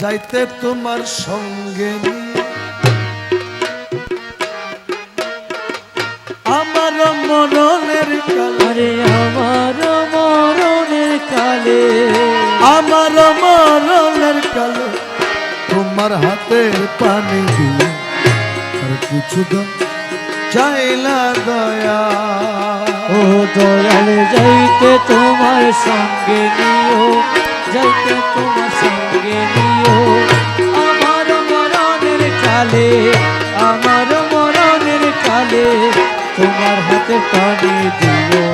যাইতে তোমার সঙ্গে আমার মরণের কালে। আমার মরণের কালে। আমার মরণের কালে তোমার হাতের পানি দিয়ে। আর কিছু দাম চাইলা দয়া। ও দয়াল যাইতে তোমার সঙ্গে নিও যাইতে তোমার আমার মরণের কালে, আমার মরণের কালে তোমার হাতে পানি দিও।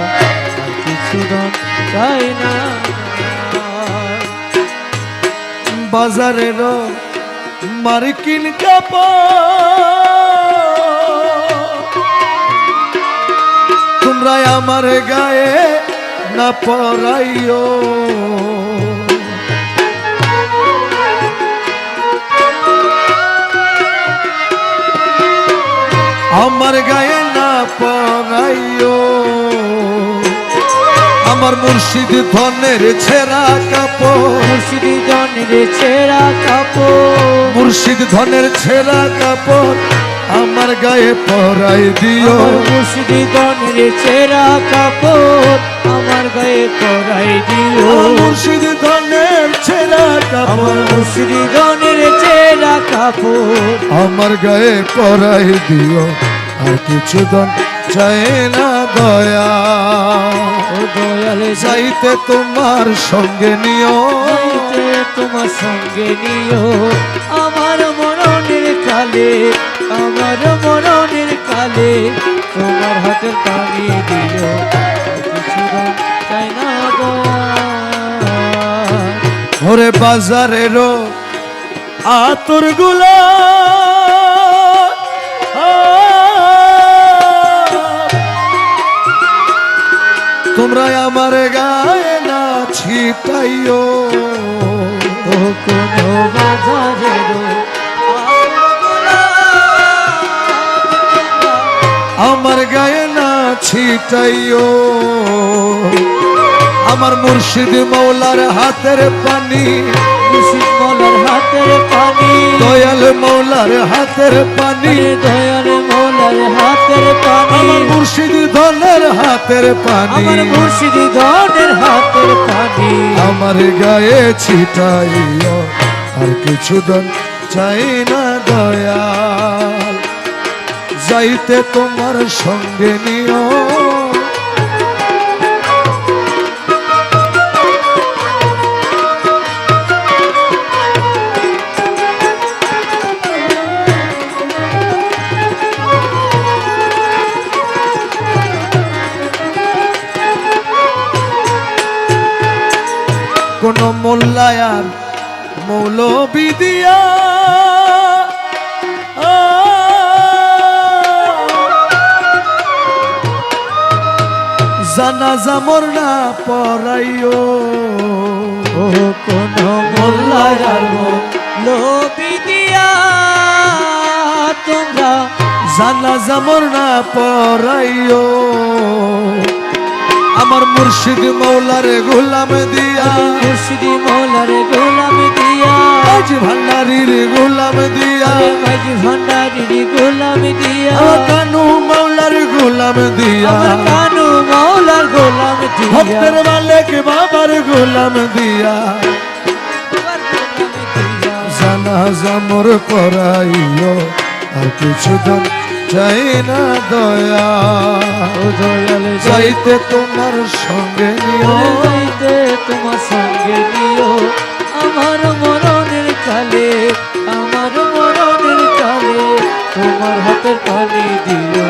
কিছু চাই না। বাজারের মার্কিন কাপড়। তোমরা আমার গায়ে না পরাইও। আমার গায়ে না পরাইও। আমার মুর্শিদ ধনের ছেঁড়া কাপড়। মুর্শিদি জনের ছেঁড়া কাপড়। মুর্শিদ ধনের ছেঁড়া কাপড় আমার গায়ে পরাই দিও। মুর্শিদি জনের ছেঁড়া কাপড় আমার গায়ে পরাই দিও। মুর্শিদ ধনের ছেঁড়া কাপড়। মুর্শিদি ছেঁড়া কাপড়। আমার গায়ে পরাই দিও আর কিছু দন চাই না দয়া দয়াল চাইতে তোমার সঙ্গে নিও। তোমার সঙ্গে নিও। আমার মরণের কালে আমার মরণের কালে তোমার হাতের পানি দিও। কিছু দাম চাই না দয়া ওরে বাজারেরও আতর তোমরা আমার গায়ে না ছিটাইও। আমার গায়ে না ছিটাইও। আমার মুর্শিদ মৌলার হাতের পানি হাতের পানি। দয়াল মৌলার হাতের পানি। দয়াল মলার হাতের পানি। আমার মুর্শিদ ধনের হাতের পানি। আমার মুর্শিদি ধনের হাতের পানি। আমার গায়ে ছিটাইও আর কিছু দন চাই না দয়াল। যাইতে তোমার সঙ্গে নিও কোন মোল্লায়ার মৌলবি দিয়া। জানাজা মোর না পড়াইও কোন মোল্লার লোবি দিয়া, তোমরা জানাজা মোর না পড়াইও আমার মুর্শিদ মৌলার গোলাম দিয়া। মুর্শিদি মৌলার গোলাম দিয়া। আজ ভান্ডারির গোলাম দিয়া। মাঝি ভান্ডারির গোলাম দিয়া। কানু মৌলার গোলাম দিয়া। কানু মৌলার গোলাম দিয়া। ভক্তের মালিক বাবার গোলাম দিয়া। জানাজা মোর পরাইও আর কিছু দন চাই না দয়া দয়াল চাইতে তোমার সঙ্গে নিও। যাইতে তোমার সঙ্গে নিও। আমার মরণের কালে আমার মরণের কালে তোমার হাতের পানি দিও।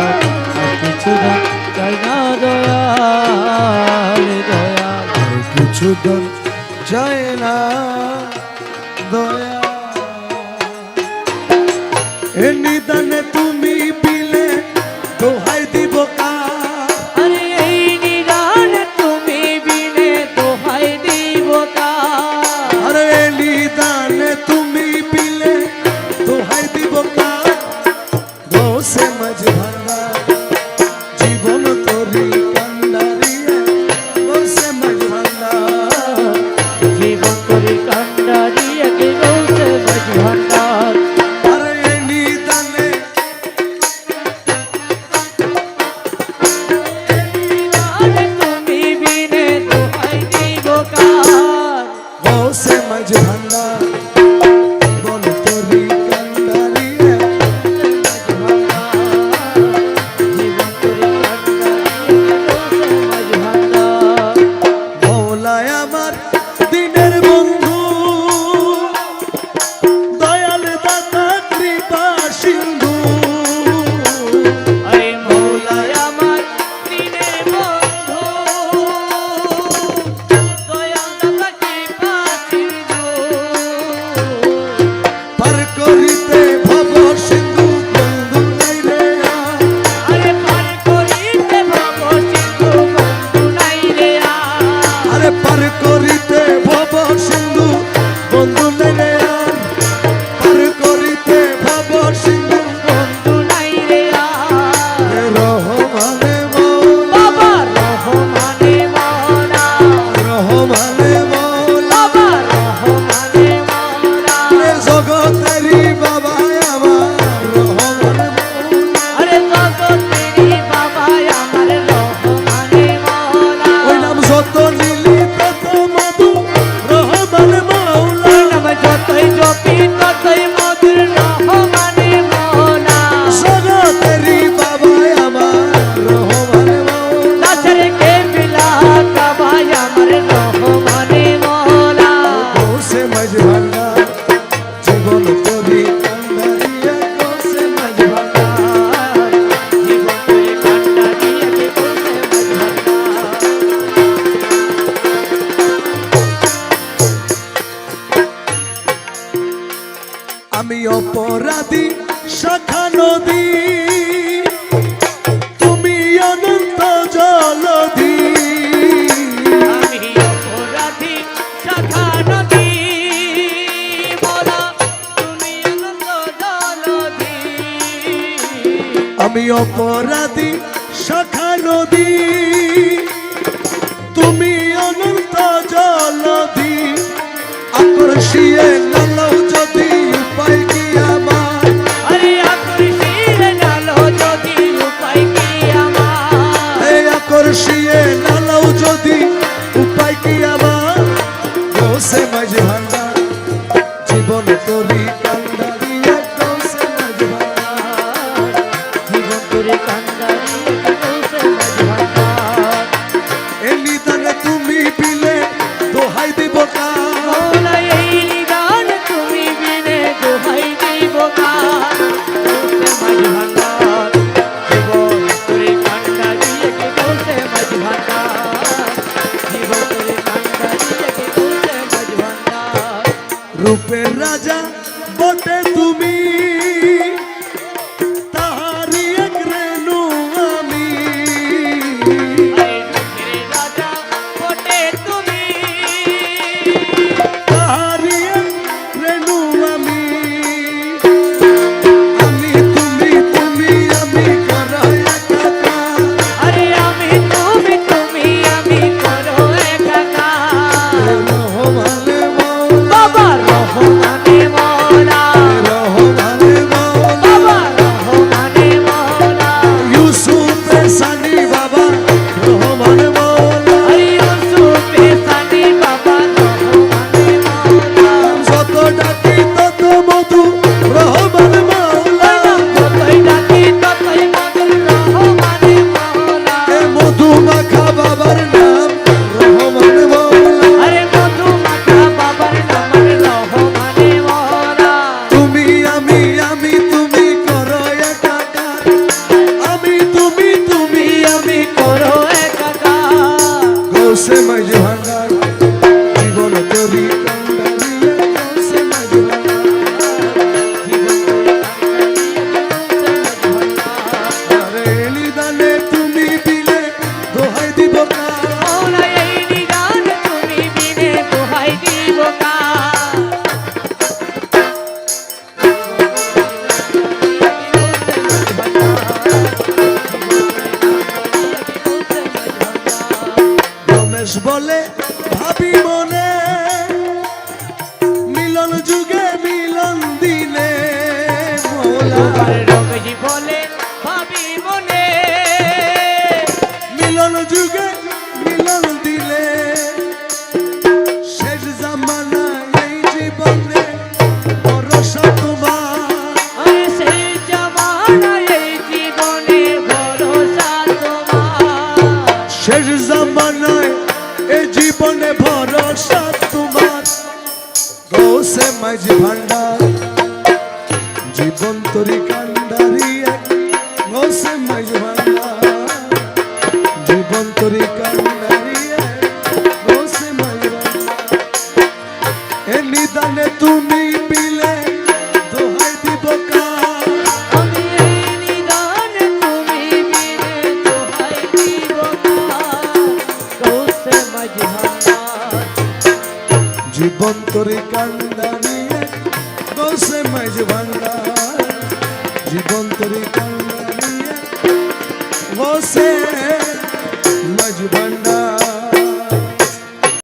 কিছু না চাই না দয়াল দয়াল। কিছু দন চাই না দয়া এ নিদানে তুমি দোহাই দিব Krishna আমি অপরাধী শাখা নদী। তুমি অনন্ত জলধি। আমি অপরাধী শাখা নদী। তুমি অনন্ত জলধি। আকর্ষিয়ে গোসে মাঝি ভান্ডার জীবন তরি কান্ডারি গোসে মাঝি ভান্ডার। জীবন তরি কান্ডারি এ নিদানে তুমি বিলে দোহাই দিব কার? আমি এই নিদানে भंग